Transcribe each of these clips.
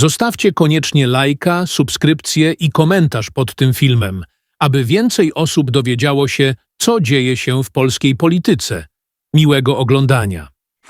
Zostawcie koniecznie lajka, subskrypcję i komentarz pod tym filmem, aby więcej osób dowiedziało się, co dzieje się w polskiej polityce. Miłego oglądania.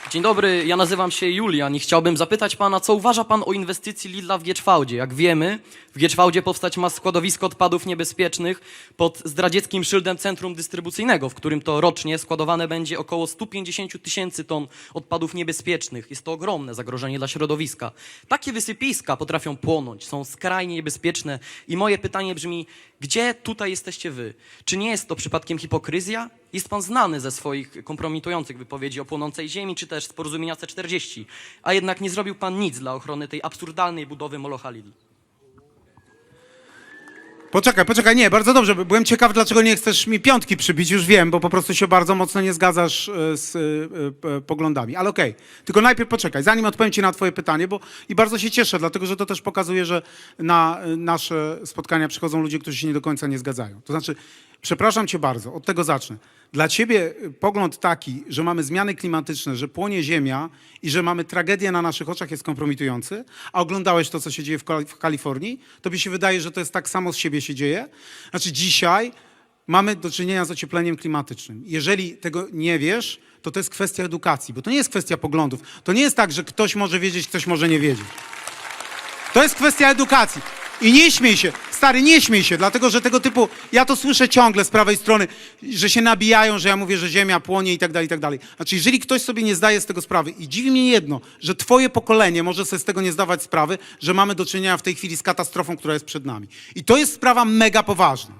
Dzień dobry, ja nazywam się Julian i chciałbym zapytać pana, co uważa pan o inwestycji Lidla w Gieczwałdzie? Jak wiemy, w Gieczwałdzie powstać ma składowisko odpadów niebezpiecznych pod zdradzieckim szyldem Centrum Dystrybucyjnego, w którym to rocznie składowane będzie około 150 tysięcy ton odpadów niebezpiecznych. Jest to ogromne zagrożenie dla środowiska. Takie wysypiska potrafią płonąć, są skrajnie niebezpieczne i moje pytanie brzmi, gdzie tutaj jesteście wy? Czy nie jest to przypadkiem hipokryzja? Jest pan znany ze swoich kompromitujących wypowiedzi o płonącej ziemi, czy też z porozumienia C40, a jednak nie zrobił pan nic dla ochrony tej absurdalnej budowy Molocha Lidl. Poczekaj, poczekaj, nie, bardzo dobrze. Byłem ciekaw, dlaczego nie chcesz mi piątki przybić, już wiem, bo po prostu się bardzo mocno nie zgadzasz e, z e, e, poglądami. Ale okej, tylko najpierw poczekaj, zanim odpowiem ci na twoje pytanie, bo i bardzo się cieszę, dlatego że to też pokazuje, że na nasze spotkania przychodzą ludzie, którzy się nie do końca nie zgadzają. To znaczy, przepraszam cię bardzo, od tego zacznę. Dla ciebie e, pogląd taki, że mamy zmiany klimatyczne, że płonie ziemia i że mamy tragedię na naszych oczach jest kompromitujący, a oglądałeś to, co się dzieje w, Kal- w Kalifornii, się wydaje, że to jest tak samo z siebie się dzieje. Znaczy dzisiaj mamy do czynienia z ociepleniem klimatycznym. Jeżeli tego nie wiesz, to to jest kwestia edukacji, bo to nie jest kwestia poglądów. To nie jest tak, że ktoś może wiedzieć, ktoś może nie wiedzieć. To jest kwestia edukacji. I nie śmiej się, stary, nie śmiej się, dlatego że tego typu, ja to słyszę ciągle z prawej strony, że się nabijają, że ja mówię, że ziemia płonie i tak dalej, i tak dalej. Znaczy, jeżeli ktoś sobie nie zdaje z tego sprawy i dziwi mnie jedno, że twoje pokolenie może sobie z tego nie zdawać sprawy, że mamy do czynienia w tej chwili z katastrofą, która jest przed nami. I to jest sprawa mega poważna.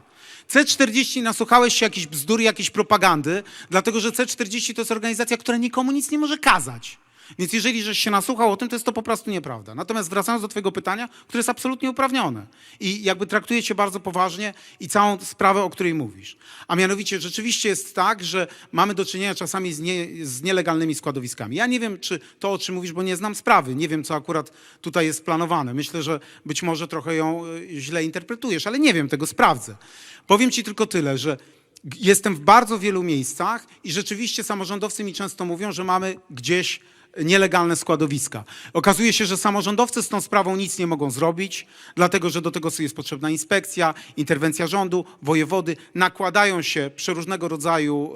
C40 nasłuchałeś się jakiejś bzdury, jakiejś propagandy, dlatego że C40 to jest organizacja, która nikomu nic nie może kazać. Więc jeżeli żeś się nasłuchał o tym, to jest to po prostu nieprawda. Natomiast wracając do twojego pytania, które jest absolutnie uprawnione i jakby traktuje cię bardzo poważnie i całą sprawę, o której mówisz. A mianowicie rzeczywiście jest tak, że mamy do czynienia czasami z, nie, z nielegalnymi składowiskami. Ja nie wiem, czy to, o czym mówisz, bo nie znam sprawy, nie wiem, co akurat tutaj jest planowane. Myślę, że być może trochę ją y, źle interpretujesz, ale nie wiem, tego sprawdzę. Powiem ci tylko tyle, że Jestem w bardzo wielu miejscach i rzeczywiście samorządowcy mi często mówią, że mamy gdzieś nielegalne składowiska. Okazuje się, że samorządowcy z tą sprawą nic nie mogą zrobić, dlatego że do tego jest potrzebna inspekcja, interwencja rządu, wojewody, nakładają się przeróżnego rodzaju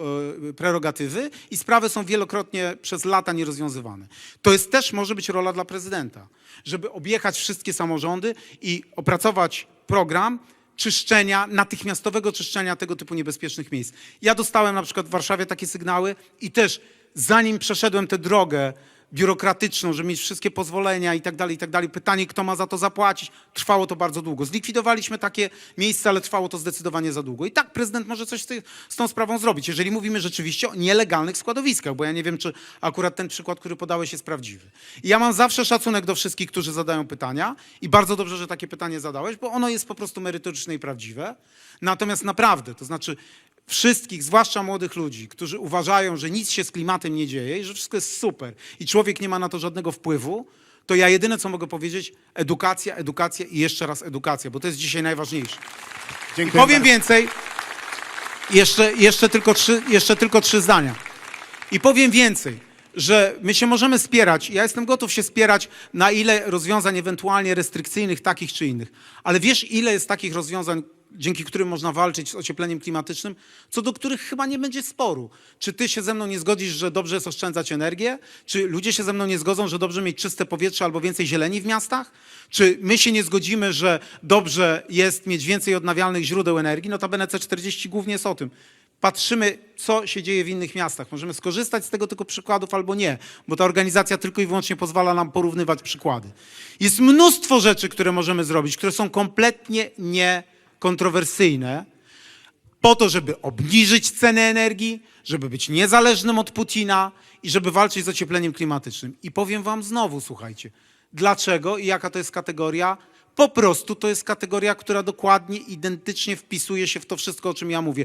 e, prerogatywy i sprawy są wielokrotnie przez lata nierozwiązywane. To jest też może być rola dla prezydenta, żeby objechać wszystkie samorządy i opracować program, czyszczenia, natychmiastowego czyszczenia tego typu niebezpiecznych miejsc. Ja dostałem na przykład w Warszawie takie sygnały i też zanim przeszedłem tę drogę biurokratyczną, żeby mieć wszystkie pozwolenia i tak dalej, i tak dalej, pytanie, kto ma za to zapłacić, trwało to bardzo długo. Zlikwidowaliśmy takie miejsca, ale trwało to zdecydowanie za długo. I tak prezydent może coś z, z tą sprawą zrobić, jeżeli mówimy rzeczywiście o nielegalnych składowiskach, bo ja nie wiem, czy akurat ten przykład, który podałeś jest prawdziwy. I ja mam zawsze szacunek do wszystkich, którzy zadają pytania i bardzo dobrze, że takie pytanie zadałeś, bo ono jest po prostu merytoryczne i prawdziwe. Natomiast naprawdę, to znaczy wszystkich, zwłaszcza młodych ludzi, którzy uważają, że nic się z klimatem nie dzieje i że wszystko jest super i człowiek nie ma na to żadnego wpływu, to ja jedyne, co mogę powiedzieć, edukacja, edukacja i jeszcze raz edukacja, bo to jest dzisiaj najważniejsze. I powiem więcej, jeszcze, jeszcze, tylko trzy, jeszcze tylko trzy zdania. I powiem więcej, że my się możemy spierać, ja jestem gotów się spierać na ile rozwiązań ewentualnie restrykcyjnych, takich czy innych. Ale wiesz, ile jest takich rozwiązań, dzięki którym można walczyć z ociepleniem klimatycznym, co do których chyba nie będzie sporu. Czy ty się ze mną nie zgodzisz, że dobrze jest oszczędzać energię? Czy ludzie się ze mną nie zgodzą, że dobrze mieć czyste powietrze albo więcej zieleni w miastach? Czy my się nie zgodzimy, że dobrze jest mieć więcej odnawialnych źródeł energii? Notabene C40 głównie jest o tym patrzymy, co się dzieje w innych miastach. Możemy skorzystać z tego tylko przykładów albo nie, bo ta organizacja tylko i wyłącznie pozwala nam porównywać przykłady. Jest mnóstwo rzeczy, które możemy zrobić, które są kompletnie niekontrowersyjne, po to, żeby obniżyć cenę energii, żeby być niezależnym od Putina i żeby walczyć z ociepleniem klimatycznym. I powiem wam znowu, słuchajcie, dlaczego i jaka to jest kategoria? Po prostu to jest kategoria, która dokładnie, identycznie wpisuje się w to wszystko, o czym ja mówię.